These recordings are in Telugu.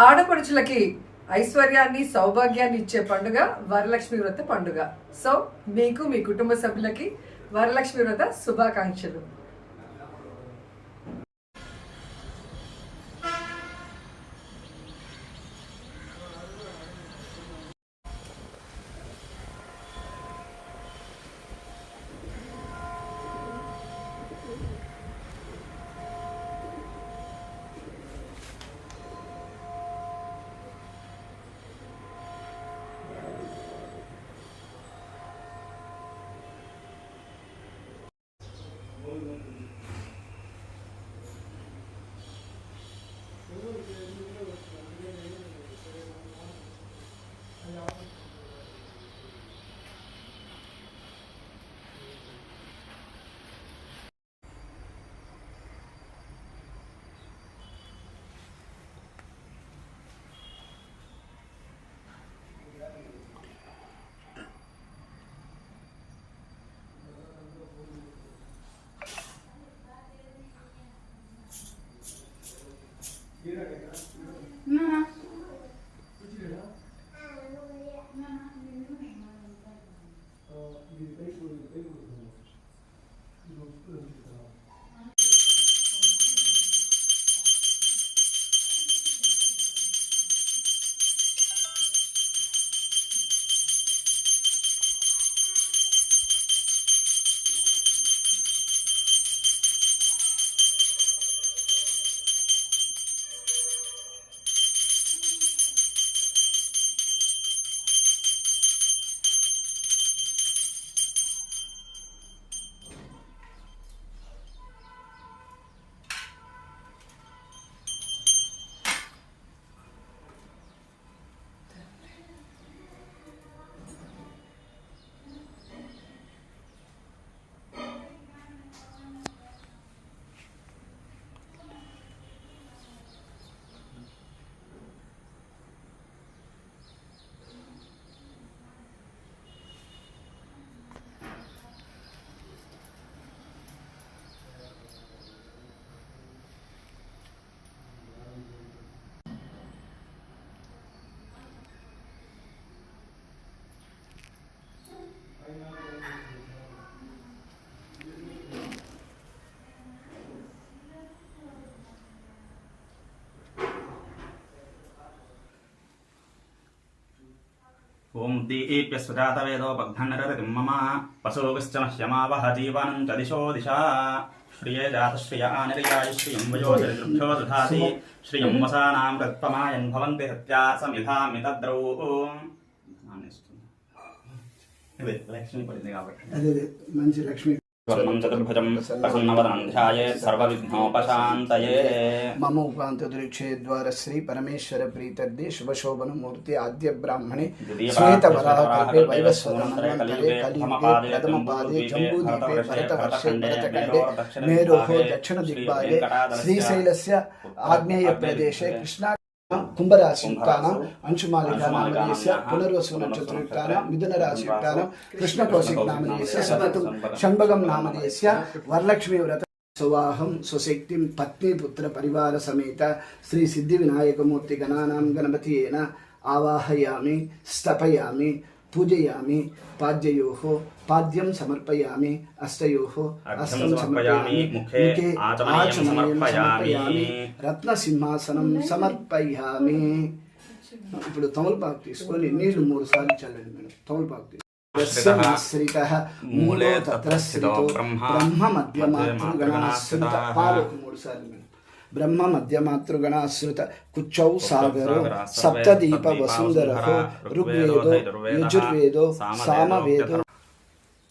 ఆడపడుచులకి ఐశ్వర్యాన్ని సౌభాగ్యాన్ని ఇచ్చే పండుగ వరలక్ష్మి వ్రత పండుగ. సో మీకు మీ కుటుంబ సభ్యులకి వరలక్ష్మి వ్రత శుభాకాంక్షలు. ఓం దీప్యస్వజాతవేదోపఘ్నరతిం మమ పశోగశ్చ మహ్యమావహ జీవనం చ దిశో దిశా శ్రిये జాతశ్రియ ఆనిర్యాయ శ్రియం వయోజరిభ్యో దధాతి శ్రియం వసానాం రత్పమాయన్ భవంతి సత్యా సమిధామి తద్రౌ లక్ష్మి పడింది కాబట్టి మంచి లక్ష్మి స్వర్ణం చతుర్భుజం ప్రసన్నవదనం ధ్యాయేత్ సర్వవిఘ్నోపశాంతయే. మమ ఉపాంత దురిక్షే ద్వార శ్రీ పరమేశ్వర ప్రీతర్ది శుభశోభన మూర్తి ఆద్య బ్రాహ్మణే శ్వేత వరాహకల్పే వైవస్వతమన్వంతరే కలియుగే ప్రథమ పాదే జంబూదీపే భరత వర్షే భరతఖండే మేరోః దక్షిణ దిగ్భాగే శ్రీశైలస్య ఆగ్నేయ ప్రదేశే కృష్ణా కుంభరాశియుక్తానాం అంశుమాలికా నామధేయస్య పునర్వసు నక్షత్రయుక్తానాం మిథున రాశియుక్తానాం కృష్ణకౌశిక్ నామధేయస్య సతతం షణ్భగం నామధేయస్య వరలక్ష్మీ వ్రత సువాహం స్వశక్తిం పత్నీపుత్ర పరివార సమేత శ్రీ సిద్ధి వినాయకమూర్తి గణానాం గణపతియేన ఆవాహయామి స్థపయామి పూజయామి పాద్యయోః పాద్యం సమర్పయామి అష్టయోః అస్తం సమర్పయామి ముఖే ఆచమనీయం సమర్పయామి. రత్నసింహాసనం సమర్పయామి ఇప్పుడు తమలపాకు తీసుకొని నీళ్ళు మూడు సార్లు చల్లండి మేడం. తమలపాకు తీసుకొని. ఆశ్రిత మూలే తత్ర స్థితో బ్రహ్మ మధ్యమాతృగణాశ్రిత పాలకు మూడు సార్లు ब्रह्म मध्य मातृगणाश्रित कुच्छौ सागरो सप्तदीप वसुंधरो ऋग्वेदो यजुर्वेदो सामवेदो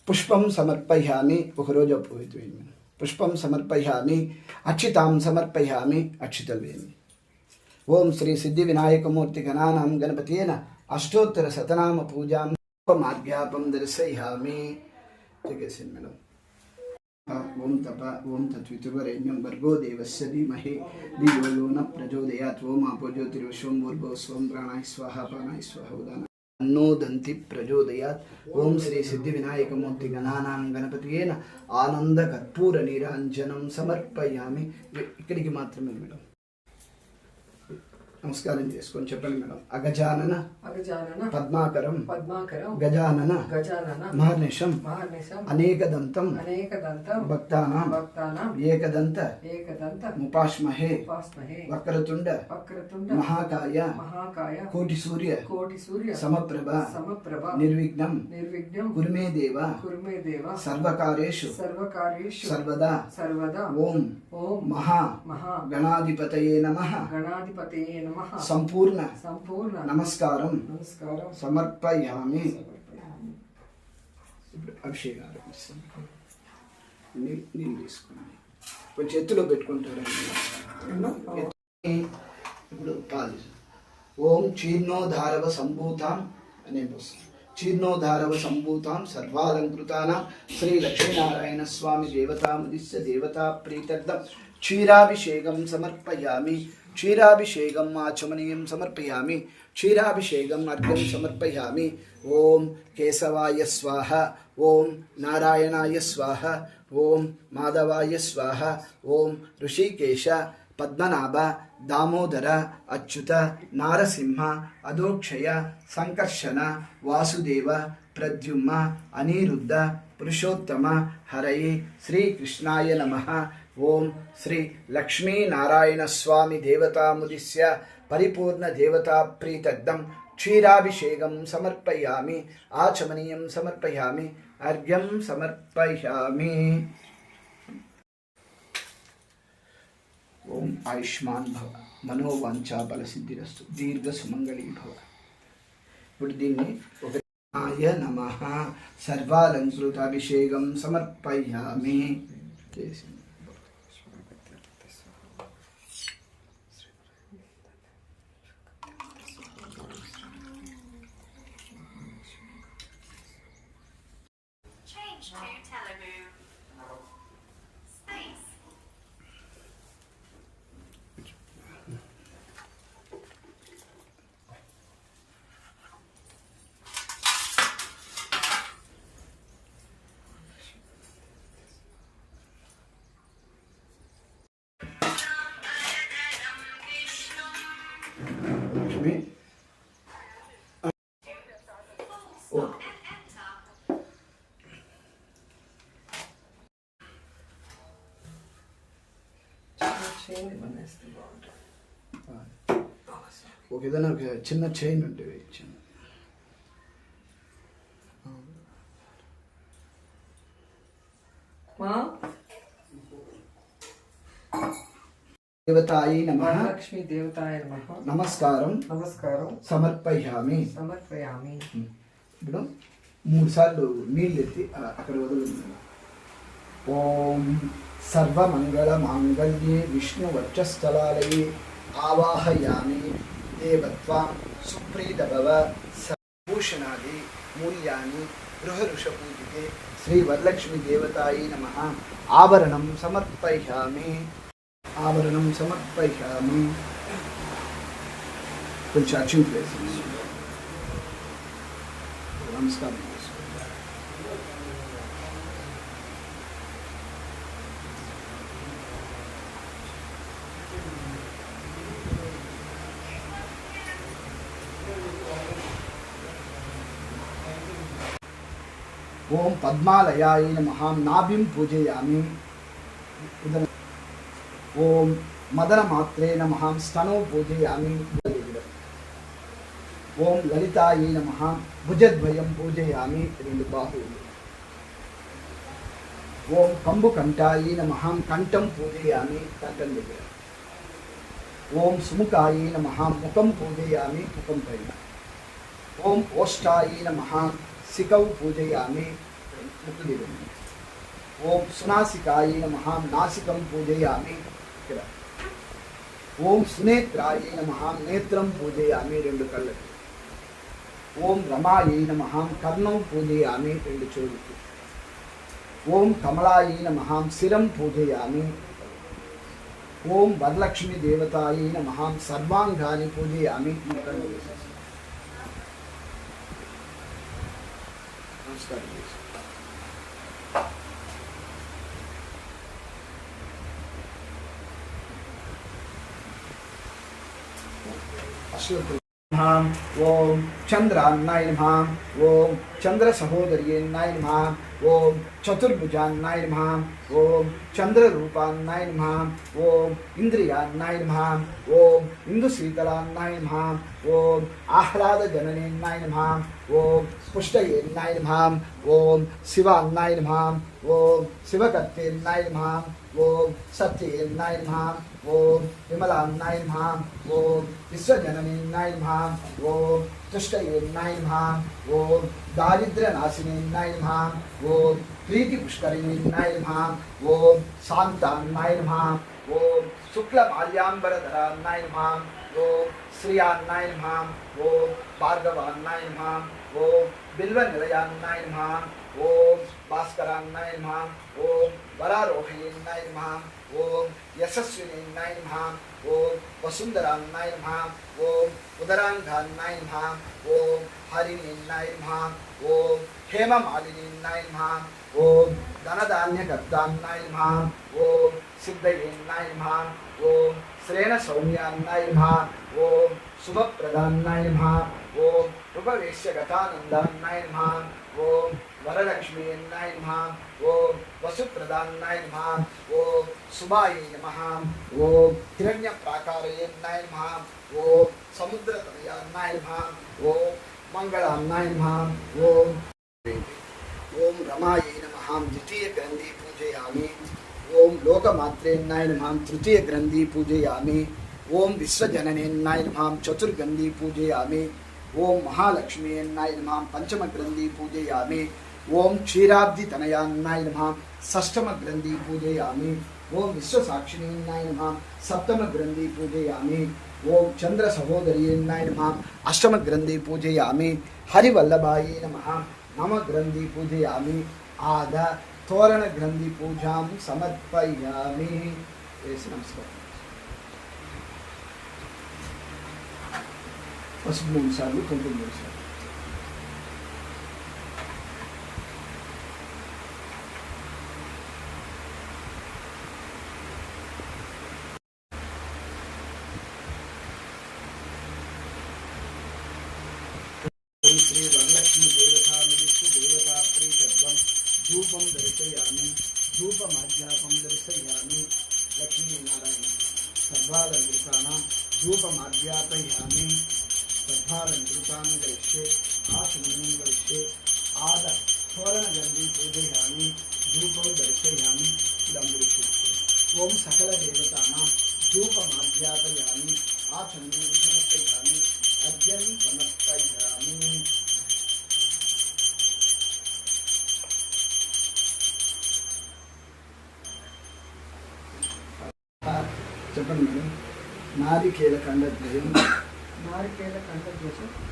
पुष्पम समर्पयामि उखरोज पवित्रेन पुष्पम समर्पयामि अक्षिताम समर्पयामि अक्षितवेमि ओम श्री सिद्धि विनायक मूर्ति गणानाम गणपतिये न अष्टोत्तर सतनाम पूजा माध्यापम दर्शयामि ठीक है सिन ಓಂ ತಪ ಓಂ ತತ್ವಿತುವರೆಣ್ಯಂಬರ್ಗೋ ದೇವಸ್ಯ ಧೀಮಹಿ ಧಿಯೋ ಯೋ ನ ಪ್ರಚೋದಯಾತ್ ಓಂ ಭೂರ್ಭೋ ಸ್ವಂ ಪ್ರಾಣಾಯ ಸ್ವಾಹ ಪ್ರಾಣಾಯ ಸ್ವಾಹ ಉದಾನ ಅನ್ನೋದಂತಿ ಪ್ರಚೋದಯಾತ್ ಓಂ ಶ್ರೀ ಸಿದ್ಧಿವಿನಾಯಕ ಮೂರ್ತಿ ಗಣಾನಾಂ ಗಣಪತಿಯೇನ ಆನಂದ ಕರ್ಪೂರ ನೀರಾಂಜನಂ ಸಮರ್ಪಯಾಮಿ ಇಕ್ಕಡಿಗೆ ಮಾತ್ರ ಮೇಡಮ್ నమస్కారం చేసుకొని చెప్పండి మేడం. అగజానన అగజానన పద్మాకరం పద్మాకరం గజానన గజానన మహర్నిషం అనేకదంతం అనేక దంతం భక్తానాం భక్తానాం ఏకదంత ఏకదంత ముపాష్మహే ఉపాస్మహే వక్రతుండ వక్రతుండ మహాకాయ మహాకాయ కోటి సూర్య కోటి సూర్య సమప్రభ సమప్రభ నిర్విఘ్నం నిర్విఘ్నం కురుమే దేవ కురుమే దేవ సర్వకార్యేషు సర్వకార్యేషు సర్వదా సర్వదా ఓం ఓం మహా మహా గణాధిపతయే నమ గణాధిపతయే నమః సంపూర్ణ సంపూర్ణ నమస్కారం. నమస్కారం. సమర్పయామి. ఇప్పుడు అభిషేకం నీళ్ళు ఇప్పుడు పాలు ఓం చీర్ణోధారవ సంభూతాం అనే వస్తుంది చీర్ణోధారవ సంభూతాం సర్వాలంకృతానాం. శ్రీ లక్ష్మీనారాయణ స్వామి దేవతాముదిశ్య దేవతా ప్రీతర్థం క్షీరాభిషేకం సమర్పయామి. క్షీరాభిషేకం ఆచమనీయం సమర్పయామి. క్షీరాభిషేకం అర్ఘ్యం సమర్పయామి. ఓం కేశవాయ స్వాహ. ఓం నారాయణాయ స్వాహ. ఓం మాధవాయ స్వాహ. ఓం ఋషికేశ. పద్మనాభ. దామోదర. అచ్యుత. నారసింహ. అధోక్షయ. సంకర్షణ. వాసుదేవ. ప్రద్యుమ్న. అనిరుద్ధ. పురుషోత్తమ. హరయే. శ్రీకృష్ణాయ నమ. ఓం శ్రీ లక్ష్మీనారాయణ స్వామి దేవతాముదిశ్య పరిపూర్ణ దేవతా ప్రీతర్థం క్షీరాభిషేకం సమర్పయామి ఆచమనీయం సమర్పయామి అర్ఘ్యం సమర్పయామి. ఓం ఆయుష్మాన్ భవ మనోవాంఛా బలసిద్ధిరస్తు దీర్ఘ సుమంగళీ భవ. ఇప్పుడు దీన్ని ఒక ఆయ నమ సర్వాలంకృతాభిషేకం సమర్పయామి. చేసి Change to Telugu. ఒక ఏదైనా ఒక చిన్న చైన్ ఉంటుంది చిన్న దేవతాయి నమ. వరలక్ష్మి దేవతాయ నమః. నమస్కారం. నమస్కారం. సమర్పయామి. సమర్పయామి. ఇప్పుడు మూడు సార్లు నీళ్ళు ఎత్తి అక్కడ వదులు ఓం సర్వమంగళమాంగళ్యే మాంగళ్యే ఆవాహయామి దేవత్వాం సుప్రీతభవ సభూషణాది మూల్యాన్ని గృహరుష పూజితే శ్రీ వరలక్ష్మి దేవతాయి నమ. ఆభరణం సమర్పయామి. ఆభరణం సమర్పయామి. కొంచెం అచీవ్ వేసి నమస్కారం చేసుకోండి. ఓం పద్మాలయాయ నమః నాభిం పూజయామి ఉదర ఓం మదన మాత్రే నమ స్తనో పూజయామి ఓం లలితాయి నమ భుజద్వయం పూజయామి రెండు బాహువులు ఓం కంబు కంఠాయి నమ కంఠం పూజయామి కంఠం దగ్గర ఓం సుముఖాయి నమ ముఖం పూజయామి ముఖం పైన ఓం ఓష్టాయి నమ శిఖౌ పూజయామి ముక్కు దగ్గర ఓం సునాసికాయి నమ నాసికం పూజయామి ఇక్కడ ఓం సునేత్రాయ నమ నేత్రం పూజయామి రెండు కళ్ళకి ఓం రమాయై నమ కర్ణం పూజయామి రెండు చెవులకి ఓం కమలాయై నమ శిరం పూజయామి ఓం వరలక్ష్మి దేవతాయై నమ సర్వాంగాన్ని పూజయామి ముఖంలో వేసేసి. నమస్కారం చేసి. అశ్వత్థ నమః ఓం చంద్రాన్నాయ నమ ఓం చంద్ర సహోదర్యేన్నాయ నమ ఓం చతుర్భుజాన్నాయ నమ ఓం చంద్రరూపాన్నాయ నమ ఓం ఇంద్రియాన్నాయ నమ ఓం ఇందుశీతలాన్నాయ నమ ఓం ఆహ్లాదజననేన్నాయ నమ ఓం పుష్టయేన్నాయ నమ ఓం శివాన్నాయ నమ ఓం శివకర్తేన్నాయ నమ ఓం సత్యేన్నాయ నమః ఓం విమలాన్నాయ నమః ఓం విశ్వజననేన్నాయ నమః ఓం తుష్టయేన్నాయ నమః ఓం దారిద్ర్యనాశినేన్నాయ నమః ఓం ప్రీతిపుష్కరిణీన్నాయ నమః ఓం శాంతాన్నాయ నమః ఓం శుక్లమాల్యాంబరధరాన్నాయ నమః ఓం శ్రియాన్నాయ నమః ఓం భార్గవాన్నాయ నమః ఓం బిల్వనిలయాన్నాయ నమః ఓం భాస్కరాన్నాయ నమః ఓం వరారోహయేన్నాయ నమః ఓం యశస్వినేన్నాయ నమః ఓం వసుంధరాన్నాయ నమః ఓం ఉదరాంగాన్నాయ నమః ఓం హరిణేన్నాయ నమః ఓం హేమమాలినీన్నాయ నమః ఓం ధనధాన్యకర్తాన్నాయ నమః ఓం సిద్ధయేన్నాయ నమః ఓం శ్రేణ సౌమ్యాన్నాయ నమః ఓం శుభప్రదాన్నాయ నమః ఓం ఉపవేశ్యగతానందాన్నాయ నమః ఓం వరలక్ష్మీయన్నాయ నమః ఓం వసుప్రదాన్నాయ నమః ఓం శుభాయ నమః ఓం హిరణ్యప్రాకారయేన్నాయ నమః ఓం సముద్రతనయాన్నాయ నమః ఓం మంగళాన్నాయ నమః ఓం ఓం రమాయై నమః ద్వితీయ గ్రంథి పూజయామి ఓం లోకమాత్రేన్నాయ నమః తృతీయ గ్రంథి పూజయామి ఓం విశ్వజననేన్నాయ నమః చతుర్గంధి పూజయామి ఓం మహాలక్ష్మీయన్నాయ నమః పంచమ గ్రంథి పూజయామి ఓం క్షీరాబ్ది తనయాన్నాయ నమః షష్టమ గ్రంథి పూజయామి ఓం విశ్వసాక్షిణీన్నాయ నమః సప్తమ గ్రంథి పూజయామి ఓం చంద్ర సహోదరీయన్నాయ నమః అష్టమ గ్రంథి పూజయామి హరివల్లభాయే నమః నమ గ్రంథి పూజయామి ఆద తోరణ గ్రంథి పూజాం సమర్పయామి వేసి నమస్కారం పసుపు మూడు సార్లు కుంకుమ మూడు సార్లు సర్వాలంకృతాన్ని గరిష్యే ఆసనం గరిష్యే ఆద తోరణగంధి పూజయామి ధూపం దర్శయామి ఇదం దృశ్యతే ఓం సకల దేవతానాం ధూపమాధ్యాపయామి ఆచమనం సమర్పయామి అర్ఘ్యం సమర్పయామి చెప్పండి మేడం. నారికేల ఖండద్వయం నారికేల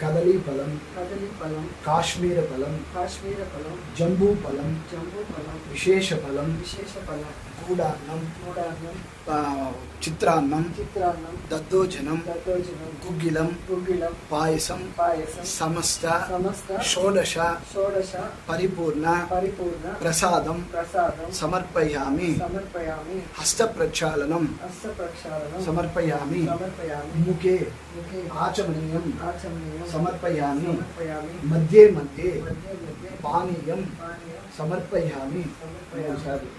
కదలీ ఫలం కదలి ఫలం కాశ్మీర ఫలం కాశ్మీర ఫలం జంబూ ఫలం జంబూ ఫలం విశేష ఫలం విశేష ఫలం గూడాన్నం మూడాన్నం ఆ, చిత్రాన్నం చిత్రాన్నం దద్దోజనం దద్దోజనం గుగ్గిలం గుగ్గిలం పాయసం పాయసం సమస్త సమస్త షోడశ షోడశ పరిపూర్ణ పరిపూర్ణ ప్రసాదం ప్రసాదం సమర్పయామి సమర్పయామి హస్త ప్రక్షాళనం హస్త ప్రక్షాళనం సమర్పయామి సమర్పయామి ముఖే ముఖే ఆచమనీయం ఆచమనీయం సమర్పయామి సమర్పయామి మధ్యే మధ్యే మధ్య మధ్య పానీయం పానీయం సమర్పయామి సమర్పయామి.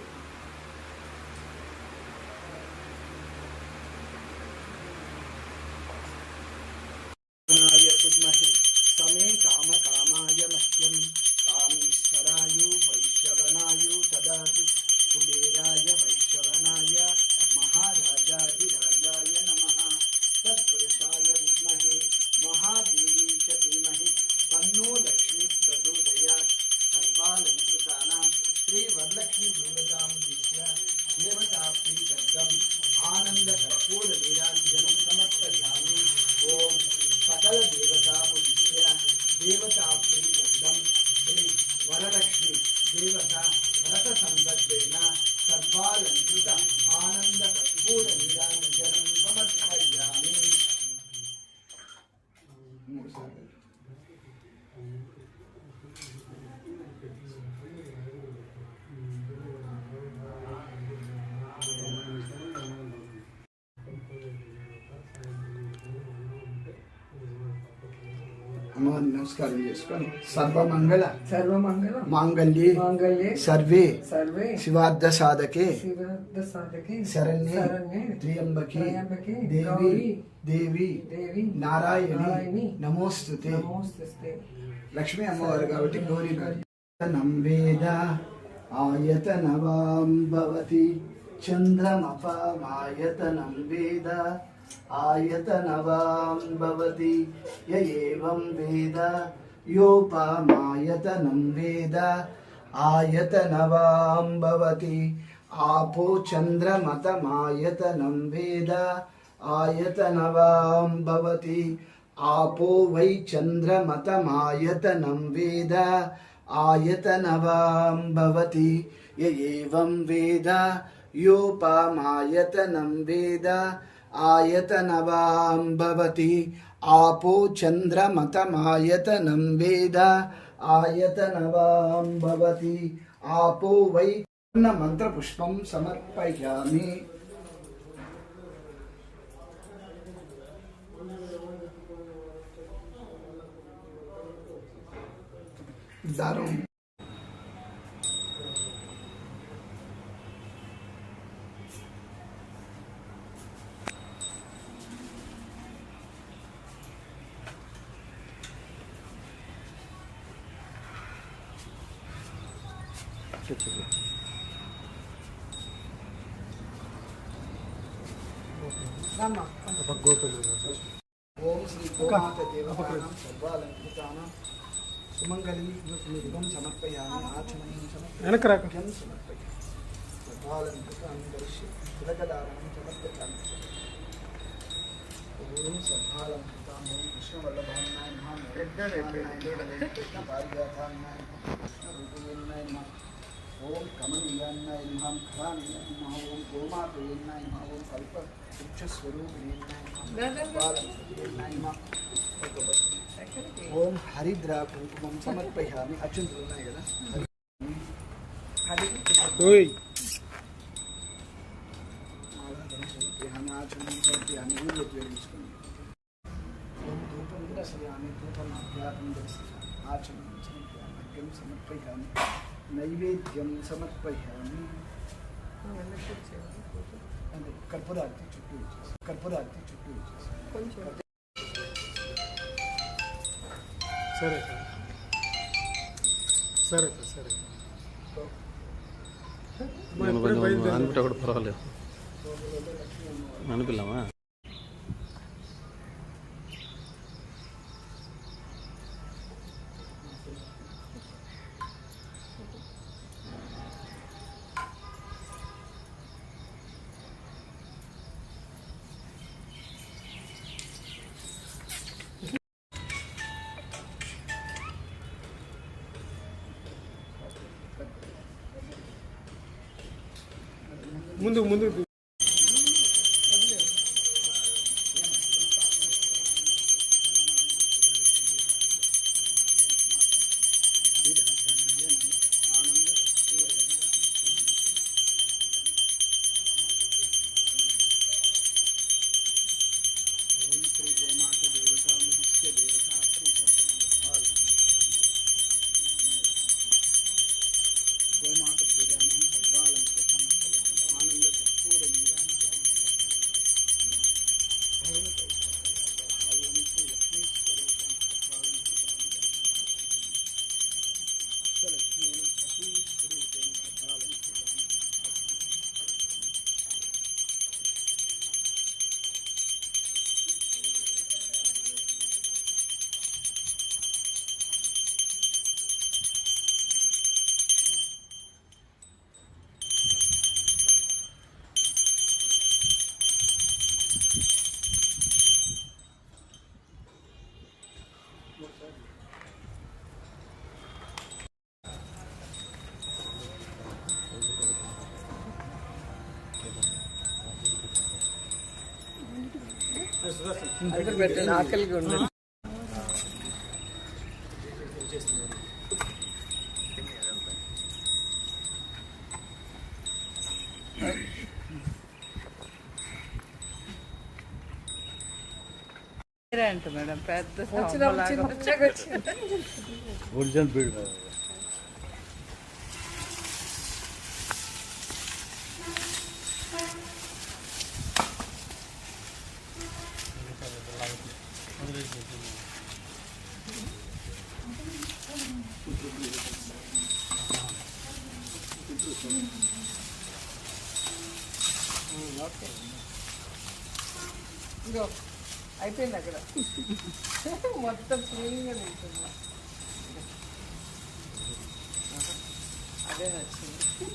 అమ్మవారిని నమస్కారం చేసుకొని సర్వమంగళ సర్వమంగళ. మాంగళ్యే మాంగళ్యే. Survey survey. శివార్థ సాధకే శివార్థ సాధకే. శరణ్యే శరణ్యే. త్ర్యంబకే త్రయంబకే. దేవి దేవి దేవి. నారాయణి నమోస్తుతే. నమోస్తుతే లక్ష్మీ అమ్మవారు కాబట్టి గౌరీ గారు. నం వేద ఆయతనవాం భవతి చంద్రమపమాయతనం వేద आयतनवां भवति य एवं वेद योपामायतनं वेद आयतनवां भवति आपो चन्द्रमतमायतनं वेद आयतनवां भवति आपो वै चन्द्रमतमायतनं वेद आयतनवां भवति य एवं वेद योपामायतनं वेद आयतनवां भवति आपो चन्द्रमतमायतनं वेद आयतनवां भवति आपो वै मन्त्रपुष्पं समर्पयामि దారం గోమాత దేవతానాం సర్వాలంకృతానాం సుమంగళి యుగం సమర్పయామి ఆచమనం సమర్పయం సమర్పయామి సర్వాలంకృతాన్ని దర్శి తిలకదారణం సమర్పయామి ఓం సర్వాలంకృతాం ఓం కృష్ణవల్లభాన్నాయ నమః కృష్ణ పారిజాతాన్నాయ నమః కృష్ణ రూపయన్నాయ నమః ఓం కమనీయాన్నాయ నమః ఖరానీయాయ నమః ఓం గోమాతయన్నాయ నమః ఓం కల్ప వృక్షస్వరూపిణ్యాయ నమః సర్వాలంకృతాయ నమః ఓం హరిద్రా కుంకుమం సమర్పయామి అచ్యుతులు ఉన్నాయి కదా ఓయ్ సమర్పయామి ఆచమనం సమర్పయామి ఊళ్ళో ఉపయోగించుకోండి ఓం ధూపం దర్శయామి ధూపం అభ్యాపం దర్శయామి ఆచమనం సమర్పయామి అర్ఘ్యం సమర్పయామి నైవేద్యం సమర్పయామి అంటే కర్పూరార్తి చుట్టూ ఇచ్చేసి కర్పూరార్తి చుట్టూ ఇచ్చేసి కొంచెం సరే సరే సరే. నేను అనుకుంటే కూడా పర్వాలేదు. అనుపిల్లామా అందరు పెట్టండి ఆకలిగా ఉండదు అంట మేడం పెద్ద వచ్చినప్పుడు స్తంభలాగా. అదే నచ్చింది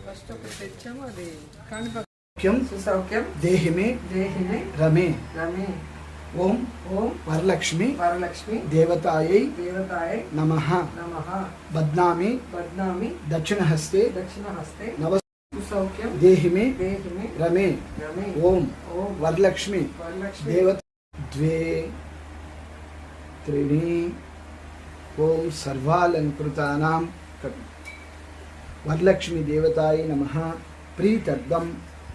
ఫస్ట్ ఒకటి తెచ్చాము అది కాణిపాక ముఖ్యం సుసౌఖ్యం దేహిమే దేహిని రమే రమి ఓం ఓం వరలక్ష్మి వరలక్ష్మి దేవతాయై దేవతాయ నమ నమ బద్నామి బద్నామి దక్షిణహస్తే దక్షిణహస్తే నవ సుసౌఖ్యం దేహిమే దేహిని రమే రమి ఓం ఓం వరలక్ష్మి వరలక్ష్మి దేవత ద్వే త్రీణి ఓం సర్వాలంకృతానాం కవి వరలక్ష్మి దేవతాయ నమ ప్రీతద్దం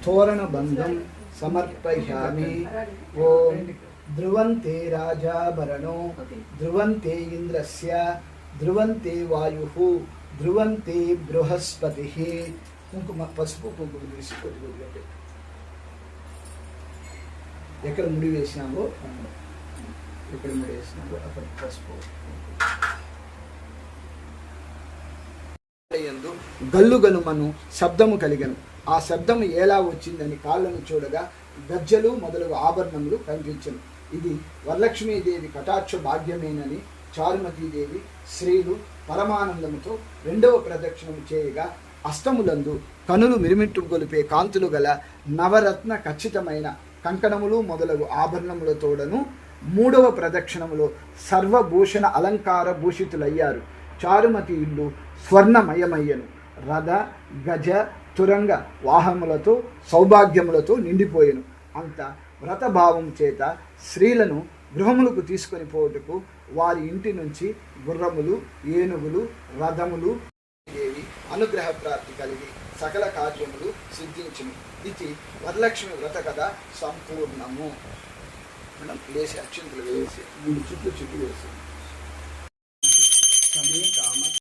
తోరణబంధం సమర్పయామి ఓం ధ్రువంతే రాజాభరణో ధ్రువంతే ఇంద్రస్య ధ్రువంతే వాయు ధ్రువంతే బృహస్పతి కుంకుమ పసుపు కుంకుమ తీసి కొద్ది కొద్దిగా ఎక్కడ ముడి వేసినామో ఇక్కడ మీరు వేసినప్పుడు అక్కడ పసుపు యందు గల్లు గనుమను శబ్దము కలిగను. ఆ శబ్దము ఎలా వచ్చిందని కాళ్ళను చూడగా గజ్జలు మొదలగు ఆభరణములు కనిపించను. ఇది వరలక్ష్మీదేవి కటాక్ష భాగ్యమేనని చారుమతీదేవి స్త్రీలు పరమానందముతో రెండవ ప్రదక్షిణము చేయగా అష్టములందు కనులు మిరుమిట్టు గొలిపే కాంతులు గల నవరత్న ఖచ్చితమైన కంకణములు మొదలగు ఆభరణములతోడను మూడవ ప్రదక్షిణములో సర్వభూషణ అలంకార భూషితులయ్యారు. చారుమతి ఇల్లు స్వర్ణమయమయ్యను. రథ గజ తురంగ వాహనములతో సౌభాగ్యములతో నిండిపోయెను. అంత వ్రతభావం చేత స్త్రీలను గృహములకు తీసుకొని పోవుటకు వారి ఇంటి నుంచి గుర్రములు ఏనుగులు రథములు దేవి అనుగ్రహ ప్రాప్తి కలిగి సకల కార్యములు సిద్ధించును. ఇది వరలక్ష్మి వ్రత కథ సంపూర్ణము. మేడం లేచి అక్షింతలు వేసి మూడు చుట్లు చుట్టూ వేసి.